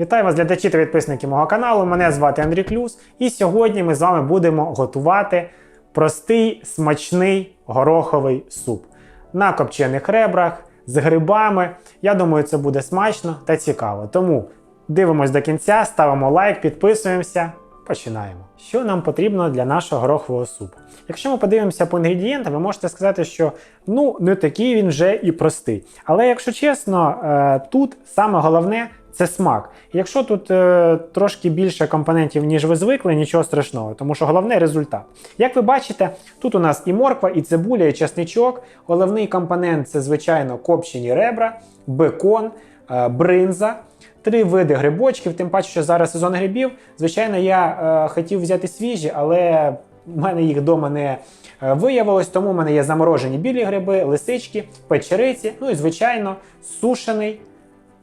Вітаю вас, глядачі та підписники мого каналу. Мене звати Андрій Клюс, і сьогодні ми з вами будемо готувати простий смачний гороховий суп на копчених ребрах з грибами. Я думаю, це буде смачно та цікаво. Тому дивимось до кінця, ставимо лайк, підписуємося. Починаємо. Що нам потрібно для нашого горохового супу? Якщо ми подивимося по інгредієнтам, ви можете сказати, що ну не такий він вже і простий. Але якщо чесно, е, тут саме головне це смак. Якщо тут е, трошки більше компонентів, ніж ви звикли, нічого страшного, тому що головне результат. Як ви бачите, тут у нас і морква, і цибуля, і чесничок. Головний компонент це, звичайно, копчені ребра, бекон, е, бринза. Три види грибочків, тим паче, що зараз сезон грибів. Звичайно, я е, хотів взяти свіжі, але в мене їх вдома не е, виявилось, тому в мене є заморожені білі гриби, лисички, печериці, ну і, звичайно, сушений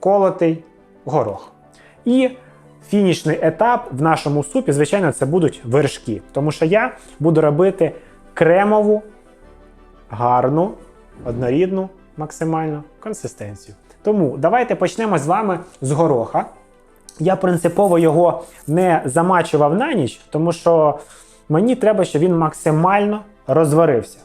колотий горох. І фінішний етап в нашому супі, звичайно, це будуть вершки. Тому що я буду робити кремову, гарну, однорідну максимально консистенцію. Тому давайте почнемо з вами з гороха. Я принципово його не замачував на ніч, тому що мені треба, щоб він максимально розварився.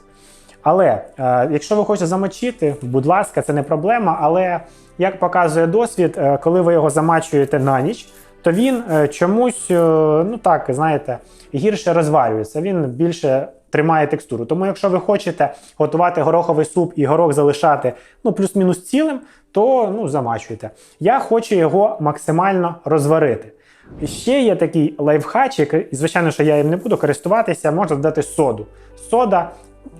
Але е, якщо ви хочете замочити, будь ласка, це не проблема. Але як показує досвід, е, коли ви його замачуєте на ніч, то він е, чомусь, е, ну так, знаєте, гірше розварюється. Він більше тримає текстуру. Тому, якщо ви хочете готувати гороховий суп і горох залишати ну, плюс-мінус цілим, то ну, замачуйте. Я хочу його максимально розварити. Ще є такий лайфхачик, і звичайно, що я їм не буду користуватися, можна додати соду. Сода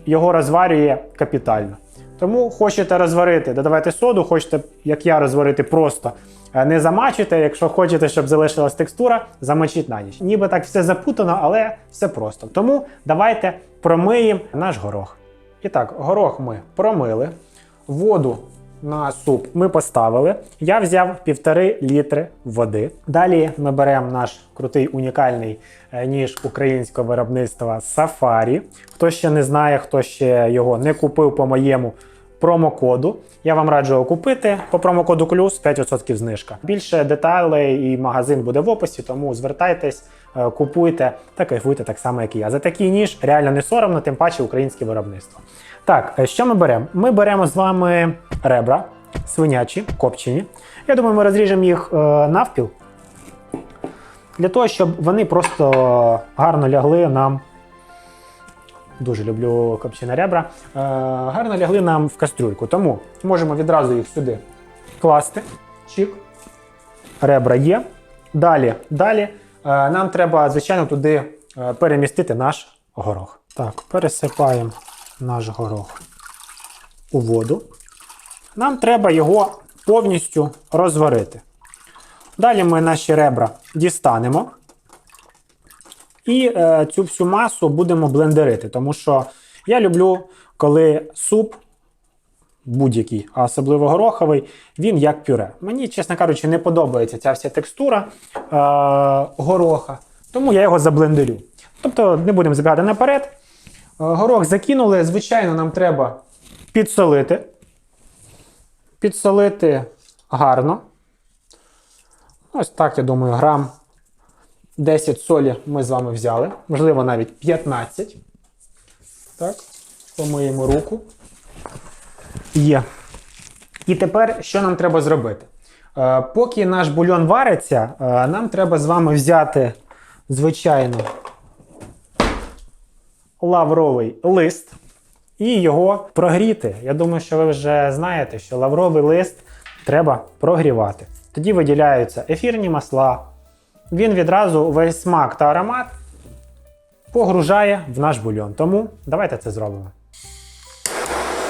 його розварює капітально. Тому хочете розварити, додавайте соду, хочете, як я, розварити просто. е, Не замачуйте, якщо хочете, щоб залишилась текстура, замочіть на ніч. Ніби так все запутано, але все просто. Тому давайте промиємо наш горох. І так, горох ми промили, воду на суп ми поставили. Я взяв півтори літри води. Далі ми беремо наш крутий унікальний е, ніж українського виробництва Safari. Хто ще не знає, хто ще його не купив по моєму промокоду. Я вам раджу його купити по промокоду клюс 5% знижка. Більше деталей і магазин буде в описі, тому звертайтесь, е, купуйте та кайфуйте так само, як і я. За такий ніж реально не соромно, тим паче українське виробництво. Так, е, що ми беремо? Ми беремо з вами ребра свинячі, копчені. Я думаю, ми розріжемо їх е, навпіл. Для того, щоб вони просто гарно лягли нам. Дуже люблю копчені ребра. Е, гарно лягли нам в кастрюльку. Тому можемо відразу їх сюди класти. Чик. Ребра є. Далі, далі нам треба, звичайно, туди перемістити наш горох. Так, пересипаємо наш горох у воду. Нам треба його повністю розварити. Далі ми наші ребра дістанемо. І е, цю всю масу будемо блендерити, тому що я люблю, коли суп будь-який, а особливо гороховий, він як пюре. Мені, чесно кажучи, не подобається ця вся текстура е, гороха, тому я його заблендерю. Тобто не будемо забігати наперед. Е, горох закинули, звичайно, нам треба підсолити. Підсолити гарно. Ось так, я думаю, грам 10 солі ми з вами взяли, можливо, навіть 15. Так, помиємо руку. Є. І тепер що нам треба зробити? Е, поки наш бульйон вариться, е, нам треба з вами взяти, звичайно, лавровий лист і його прогріти. Я думаю, що ви вже знаєте, що лавровий лист треба прогрівати. Тоді виділяються ефірні масла. Він відразу весь смак та аромат погружає в наш бульйон. Тому давайте це зробимо.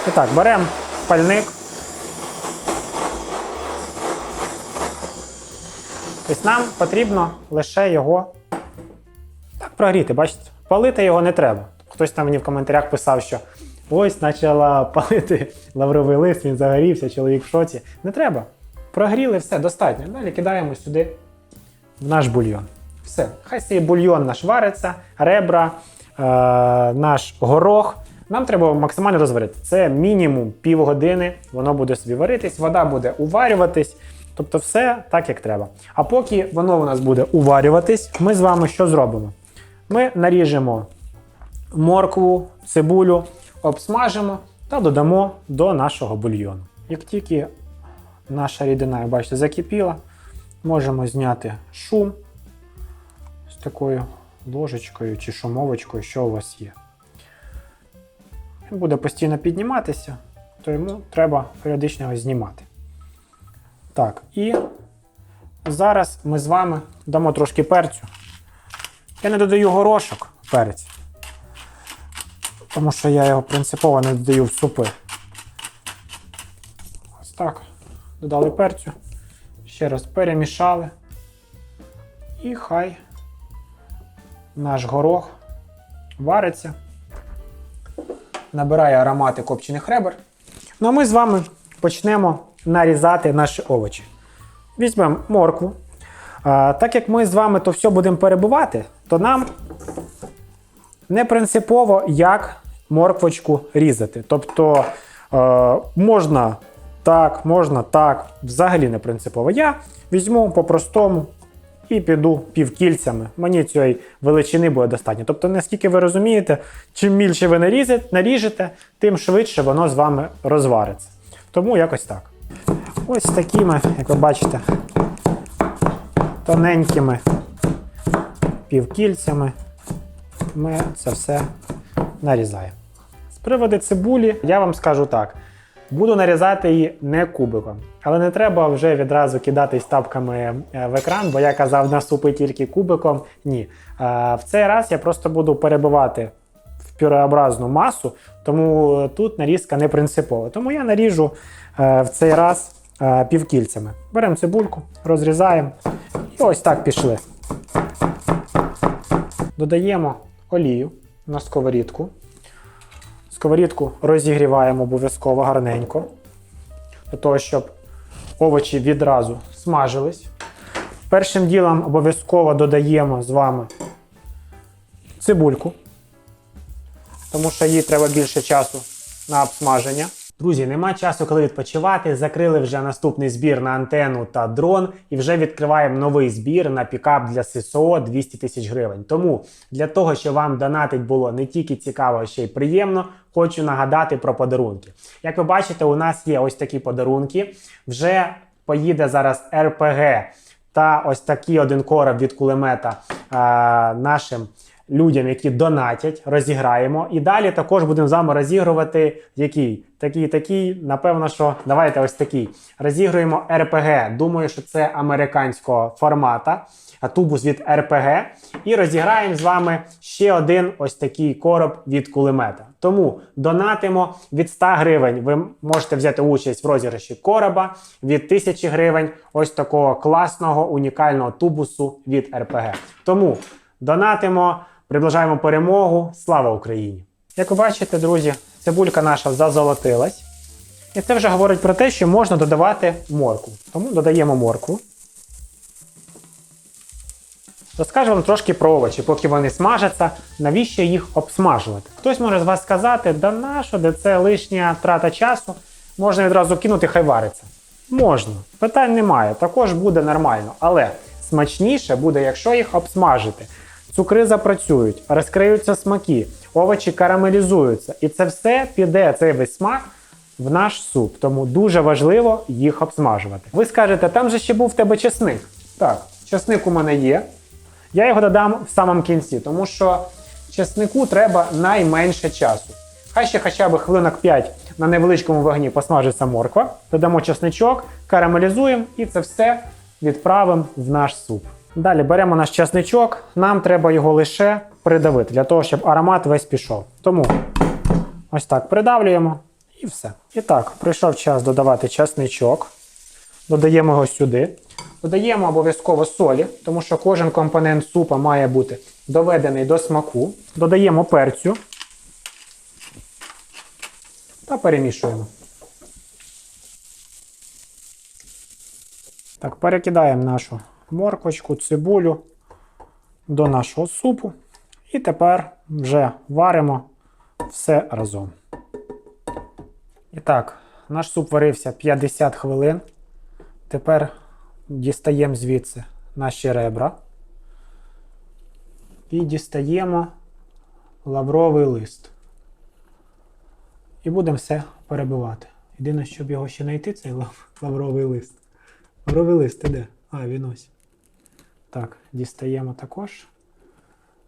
І так, беремо пальник. Тобто нам потрібно лише його так прогріти. Бачите, палити його не треба. Хтось там мені в коментарях писав, що ось почала палити лавровий лист, він загорівся, чоловік в шоці. Не треба. Прогріли, все, достатньо. Далі кидаємо сюди в наш бульйон. Все, хай цей бульйон наш вариться, ребра, е, наш горох. Нам треба максимально розварити. Це мінімум півгодини, воно буде собі варитись, вода буде уварюватись. Тобто все так, як треба. А поки воно у нас буде уварюватись, ми з вами що зробимо? Ми наріжемо моркву, цибулю, обсмажимо та додамо до нашого бульйону. Як тільки наша рідина, бачите, закипіла, можемо зняти шум з такою ложечкою чи шумовочкою, що у вас є. Буде постійно підніматися, то йому треба періодично його знімати. Так, і зараз ми з вами дамо трошки перцю. Я не додаю горошок перець, тому що я його принципово не додаю в супи. Ось так. Додали перцю, ще раз перемішали. І хай наш горох вариться, набирає аромати копчених ребер. Ну а ми з вами почнемо нарізати наші овочі. Візьмемо моркву. А, так як ми з вами то все будемо перебувати, то нам не принципово, як морквочку різати. Тобто е, можна так, можна так, взагалі не принципово. Я візьму по-простому і піду півкільцями. Мені цієї величини буде достатньо. Тобто, наскільки ви розумієте, чим більше ви наріжете, тим швидше воно з вами розвариться. Тому якось так. Ось такими, як ви бачите, тоненькими півкільцями ми це все нарізаємо. З приводу цибулі, я вам скажу так: буду нарізати її не кубиком. Але не треба вже відразу кидатись тапками е, в екран, бо я казав на супи тільки кубиком. Ні. Е, В цей раз я просто буду перебивати в пюреобразну масу, тому тут нарізка не принципова. Тому я наріжу е, в цей раз е, півкільцями. Беремо цибульку, розрізаємо і ось так пішли. Додаємо олію на сковорідку. Сковорідку розігріваємо обов'язково гарненько, для того, щоб овочі відразу смажились. Першим ділом обов'язково додаємо з вами цибульку, тому що їй треба більше часу на обсмаження. Друзі, нема часу, коли відпочивати. Закрили вже наступний збір на антенну та дрон, і вже відкриваємо новий збір на пікап для ССО 200 тисяч гривень. Тому для того, щоб вам донатить було не тільки цікаво, а ще й приємно, хочу нагадати про подарунки. Як ви бачите, у нас є ось такі подарунки. Вже поїде зараз РПГ та ось такий один короб від кулемета а, нашим людям, які донатять, розіграємо. І далі також будемо з вами розігрувати який? Такий, такий, напевно, що давайте ось такий. Розігруємо РПГ. Думаю, що це американського формата. Тубус від РПГ. І розіграємо з вами ще один ось такий короб від кулемета. Тому донатимо від 100 гривень. Ви можете взяти участь в розіграші короба від 1000 гривень. Ось такого класного унікального тубусу від РПГ. Тому донатимо, приближаємо перемогу. Слава Україні! Як ви бачите, друзі, цибулька наша зазолотилась. І це вже говорить про те, що можна додавати моркву. Тому додаємо моркву. Розкажу вам трошки про овочі, поки вони смажаться, навіщо їх обсмажувати. Хтось може з вас сказати, да нащо, де це лишня трата часу, можна відразу кинути, хай вариться. Можна, питань немає, також буде нормально. Але смачніше буде, якщо їх обсмажити. Цукри запрацюють, розкриються смаки, овочі карамелізуються. І це все піде, цей весь смак в наш суп. Тому дуже важливо їх обсмажувати. Ви скажете, там же ще був в тебе чесник. Так, чесник у мене є. Я його додам в самому кінці, тому що чеснику треба найменше часу. Хай ще хоча б хвилинок 5 на невеличкому вогні посмажиться морква, додамо чесничок, карамелізуємо і це все відправимо в наш суп. Далі беремо наш чесничок, нам треба його лише придавити, для того, щоб аромат весь пішов. Тому ось так придавлюємо і все. І так, прийшов час додавати чесничок. Додаємо його сюди. Додаємо обов'язково солі, тому що кожен компонент супа має бути доведений до смаку. Додаємо перцю та перемішуємо. Так, перекидаємо нашу морквочку, цибулю до нашого супу. І тепер вже варимо все разом. І так, наш суп варився 50 хвилин. Тепер дістаємо звідси наші ребра. І дістаємо лавровий лист. І будемо все перебивати. Єдине, щоб його ще знайти, цей лавровий лист. Лавровий лист, ти де? А, він ось. Так, дістаємо також.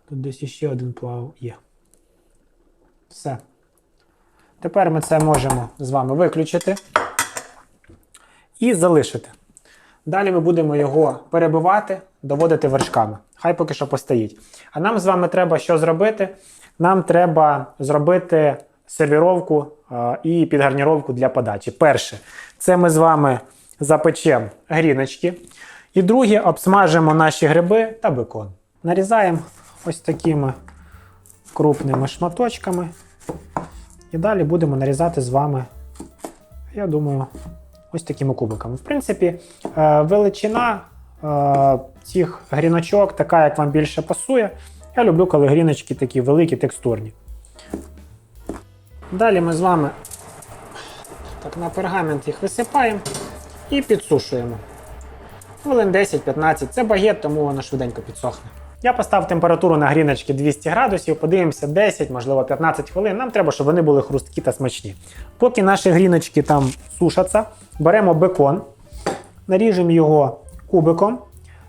Тут десь іще один плав є. Все. Тепер ми це можемо з вами виключити і залишити. Далі ми будемо його перебивати, доводити вершками. Хай поки що постоїть. А нам з вами треба що зробити? Нам треба зробити сервіровку е, і підгарніровку для подачі. Перше, це ми з вами запечемо гріночки. І друге, обсмажимо наші гриби та бекон. Нарізаємо ось такими крупними шматочками. І далі будемо нарізати з вами, я думаю, ось такими кубиками. В принципі, е, величина е, цих гріночок така, як вам більше пасує. Я люблю, коли гріночки такі великі, текстурні. Далі ми з вами так, на пергамент їх висипаємо і підсушуємо. Хвилин 10-15. Це багет, тому воно швиденько підсохне. Я поставив температуру на гріночки 200 градусів, подивимося 10, можливо 15 хвилин. Нам треба, щоб вони були хрусткі та смачні. Поки наші гріночки там сушаться, беремо бекон, наріжемо його кубиком.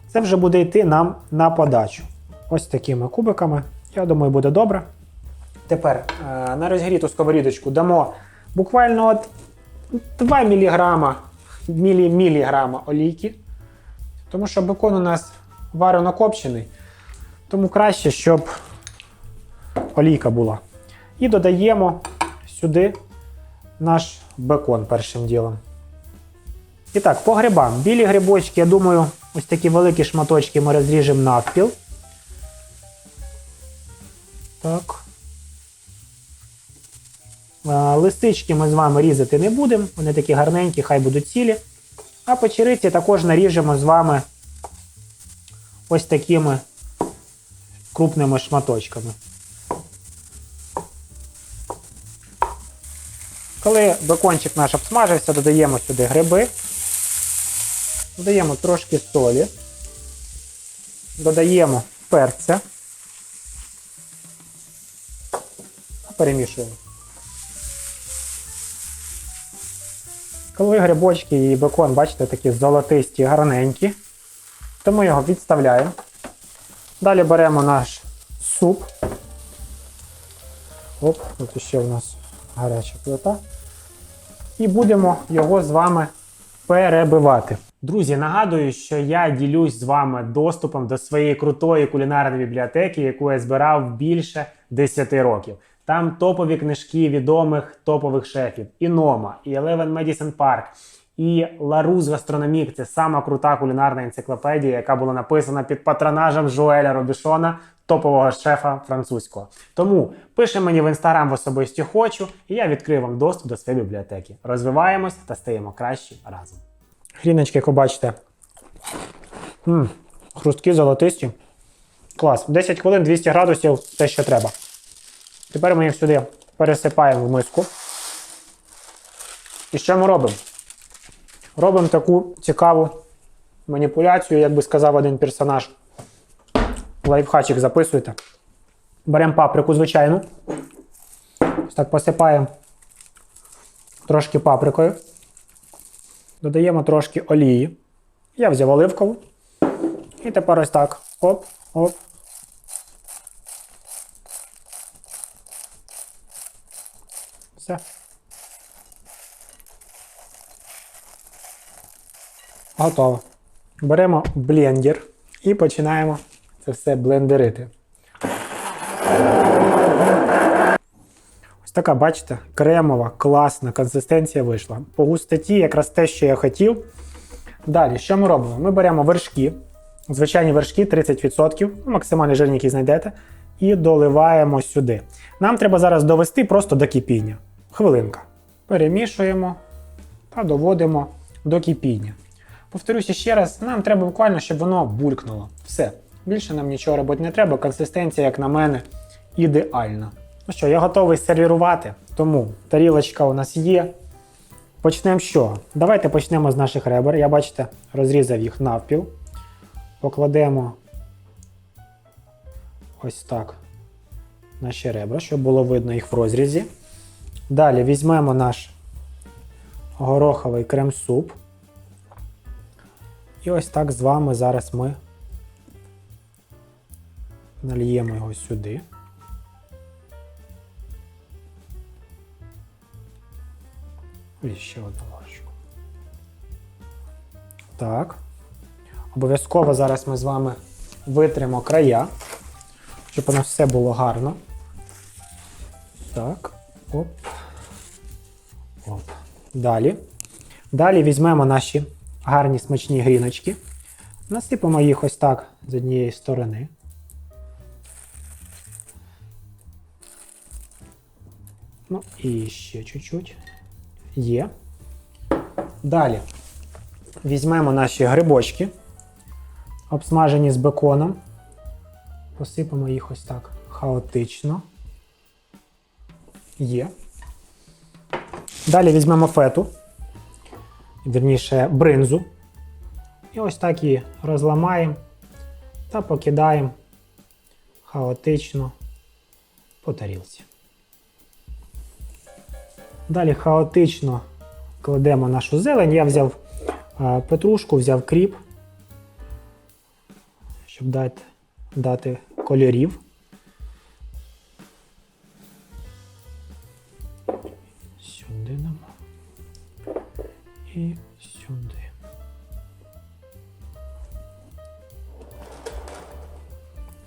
Це вже буде йти нам на подачу. Ось такими кубиками. Я думаю, буде добре. Тепер е, на розгріту сковорідочку дамо буквально от 2 мг, мілі, міліграма олійки. Тому що бекон у нас варено копчений. Тому краще, щоб олійка була. І додаємо сюди наш бекон першим ділом. І так, по грибам. Білі грибочки, я думаю, ось такі великі шматочки ми розріжемо навпіл. Так. Е, Листички ми з вами різати не будемо, вони такі гарненькі, хай будуть цілі. А печериці також наріжемо з вами ось такими крупними шматочками. Коли бекончик наш обсмажився, додаємо сюди гриби, додаємо трошки солі, додаємо перця, перемішуємо. Коли грибочки і бекон, бачите, такі золотисті, гарненькі, то ми його відставляємо. Далі беремо наш суп. Оп, тут ще у нас гаряча плита. І будемо його з вами перебивати. Друзі, нагадую, що я ділюсь з вами доступом до своєї крутої кулінарної бібліотеки, яку я збирав більше 10 років. Там топові книжки відомих топових шефів. І Нома, і Eleven Medicine Park, і Ларус Гастрономік це сама крута кулінарна енциклопедія, яка була написана під патронажем Жуеля Робішона, топового шефа французького. Тому пиши мені в інстаграм в особисті хочу, і я відкрию вам доступ до своєї бібліотеки. Розвиваємось та стаємо кращі разом. Хріночки, як ви бачите. м хрусткі, золотисті. Клас. 10 хвилин 200 градусів те, що треба. Тепер ми їх сюди пересипаємо в миску. І що ми робимо? Робимо таку цікаву маніпуляцію, як би сказав один персонаж. Лайфхачик записуйте. Беремо паприку звичайну. Ось так посипаємо трошки паприкою. Додаємо трошки олії. Я взяв оливкову. І тепер ось так. Оп, оп. Все. Готово. Беремо блендер і починаємо це все блендерити. Ось така, бачите, кремова, класна консистенція вийшла. По густоті якраз те, що я хотів. Далі, що ми робимо? Ми беремо вершки, звичайні вершки 30%, ну, максимальний жирні, який знайдете, і доливаємо сюди. Нам треба зараз довести просто до кипіння. Хвилинка. Перемішуємо та доводимо до кипіння. Повторюся ще раз, нам треба буквально, щоб воно булькнуло. Все. Більше нам нічого робити не треба. Консистенція, як на мене, ідеальна. Ну що, я готовий сервірувати, тому тарілочка у нас є. Почнемо з чого? Давайте почнемо з наших ребер. Я бачите, розрізав їх навпіл. Покладемо ось так наші ребра, щоб було видно їх в розрізі. Далі візьмемо наш гороховий крем-суп. І ось так з вами зараз ми нальємо його сюди. І ще одну ложку. Так. Обов'язково зараз ми з вами витримо края, щоб у нас все було гарно. Так. Оп. Далі. Далі візьмемо наші гарні смачні гріночки. Насипемо їх ось так з однієї сторони. Ну і ще чуть-чуть. Є. Далі візьмемо наші грибочки, обсмажені з беконом. Посипемо їх ось так хаотично. Є. Далі візьмемо фету, вірніше бринзу. І ось так її розламаємо та покидаємо хаотично по тарілці. Далі хаотично кладемо нашу зелень. Я взяв петрушку, взяв кріп, щоб дати, дати кольорів.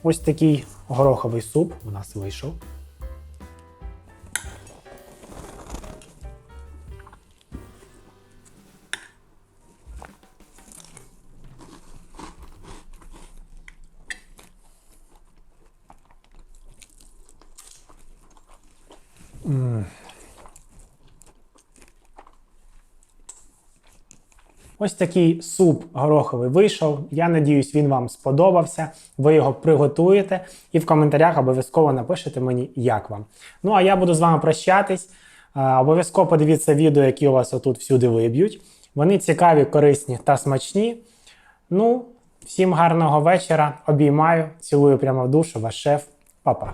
Ось такий гороховий суп у нас вийшов. Ось такий суп гороховий вийшов. Я надіюсь, він вам сподобався. Ви його приготуєте і в коментарях обов'язково напишете мені, як вам. Ну а я буду з вами прощатись. Е, Обов'язково подивіться відео, які у вас отут всюди виб'ють. Вони цікаві, корисні та смачні. Ну, всім гарного вечора. Обіймаю, цілую прямо в душу, ваш шеф. Па-па.